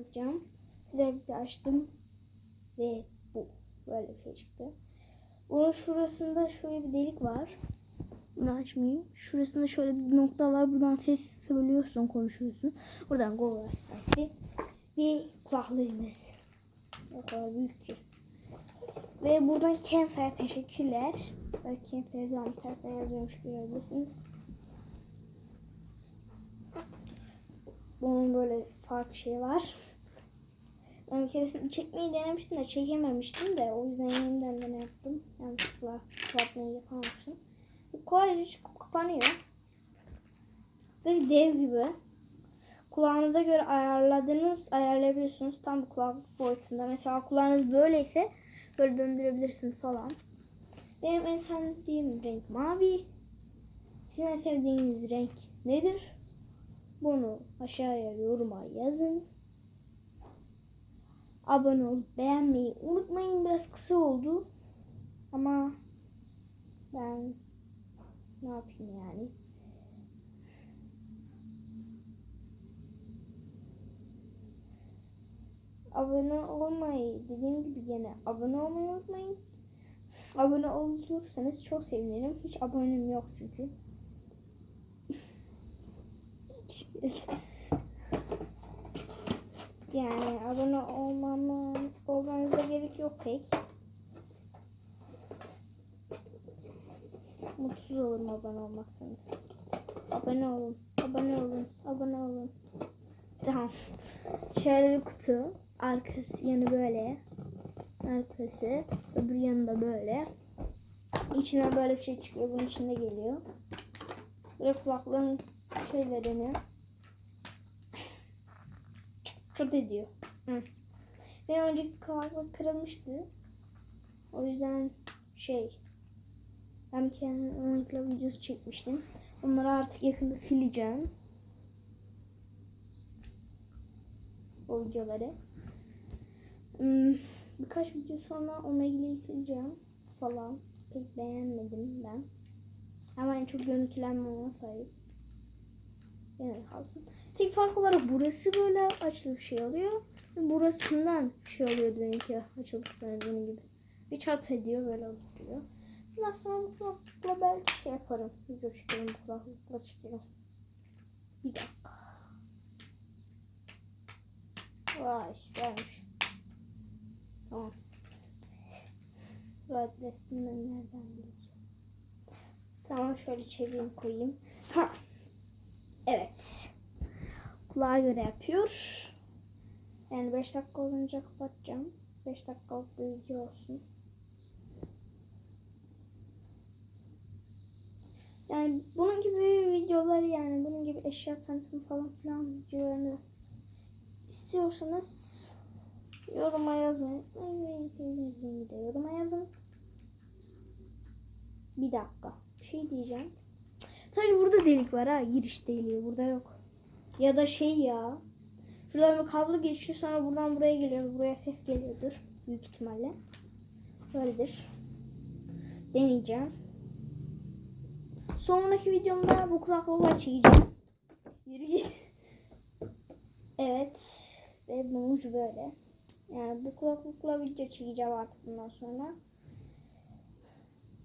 yapacağım. De açtım. Ve bu. Böyle bir şey çıktı. Bunun şurasında şöyle bir delik var. Bunu açmayayım. Şurasında şöyle bir nokta var. Buradan ses söylüyorsun, konuşuyorsun. Buradan Google sesi ve kulaklığımız. O kadar büyük ki. Ve buradan Kensa'ya teşekkürler. Belki Kensa'ya devam tersten yazıyormuş görebilirsiniz. Bunun böyle farklı şey var. Ben bir keresinde çekmeyi denemiştim de çekememiştim de o yüzden yeniden dene yaptım. Yanlışlıkla kapatmayı yapamamıştım. Kolayca çıkıp kapanıyor. Ve dev gibi. Kulağınıza göre ayarladığınız ayarlayabiliyorsunuz. Tam bu kulaklık boyutunda. Mesela kulağınız böyleyse böyle döndürebilirsiniz falan. Benim en sevdiğim renk mavi. Sizin sevdiğiniz renk nedir? Bunu aşağıya yoruma yazın. Abone olup beğenmeyi unutmayın. Biraz kısa oldu. Ama ben ne yapayım yani? Abone olmayı dediğim gibi gene abone olmayı unutmayın. Abone olursanız çok sevinirim. Hiç abonem yok çünkü. yani abone olmama, olmanıza gerek yok pek. Mutsuz olurum abone olmazsanız. Abone olun, abone olun, abone olun. Tamam. Şöyle bir kutu. Arkası yanı böyle. Arkası. Öbür yanı da böyle. İçinden böyle bir şey çıkıyor. Bunun içinde geliyor. Böyle kulaklığın şeylerini çok ediyor. Hı. Benim önceki kulaklık kırılmıştı. O yüzden şey ben kere onunla videosu çekmiştim. Onları artık yakında sileceğim. O videoları. Hmm, birkaç video sonra onunla ilgili sileceğim falan. Pek beğenmedim ben. Ama en çok görüntülenme ona sahip. Yani kalsın. Tek fark olarak burası böyle açılıp şey oluyor. Burasından şey oluyor benimki açılıp böyle bunun gibi. Bir çarp ediyor böyle oluyor. Ondan sonra bu kulaklıkla belki şey yaparım. Video çekerim bu kulaklıkla çekerim. Bir dakika. Vay gelmiş. Tamam. Adresinden nereden bileceğim? Tamam şöyle çevireyim koyayım. Ha. Evet. Kulağa göre yapıyor. Yani 5 dakika olunca kapatacağım. 5 dakikalık bir video olsun. Yani bunun gibi videoları yani bunun gibi eşya tanıtımı falan filan videolarını istiyorsanız yoruma yazmayı yoruma yazın. Bir dakika. Bir şey diyeceğim. Sadece burada delik var ha. Giriş deliği. Burada yok. Ya da şey ya. Şuradan bir kablo geçiyor sonra buradan buraya geliyor. Buraya ses geliyordur. Büyük ihtimalle. Böyledir. Deneyeceğim. Sonraki videomda bu kulaklıkla çekeceğim. Yürü git. Evet. Ve bunun ucu böyle. Yani bu kulaklıkla video çekeceğim artık bundan sonra.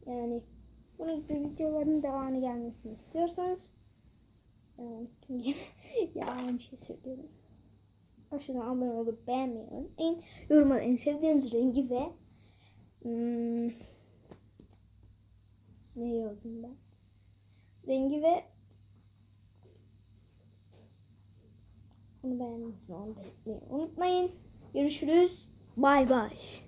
Yani bunun gibi videoların devamı gelmesini istiyorsanız ya aynı şey söylüyorum. Aşağıdan abone olup beğenmeyi unutmayın. Yoruma en sevdiğiniz rengi ve hmm, ne yazdım ben? Rengi ve? Onu belirtmeyi unutmayın. Görüşürüz. Bay bay.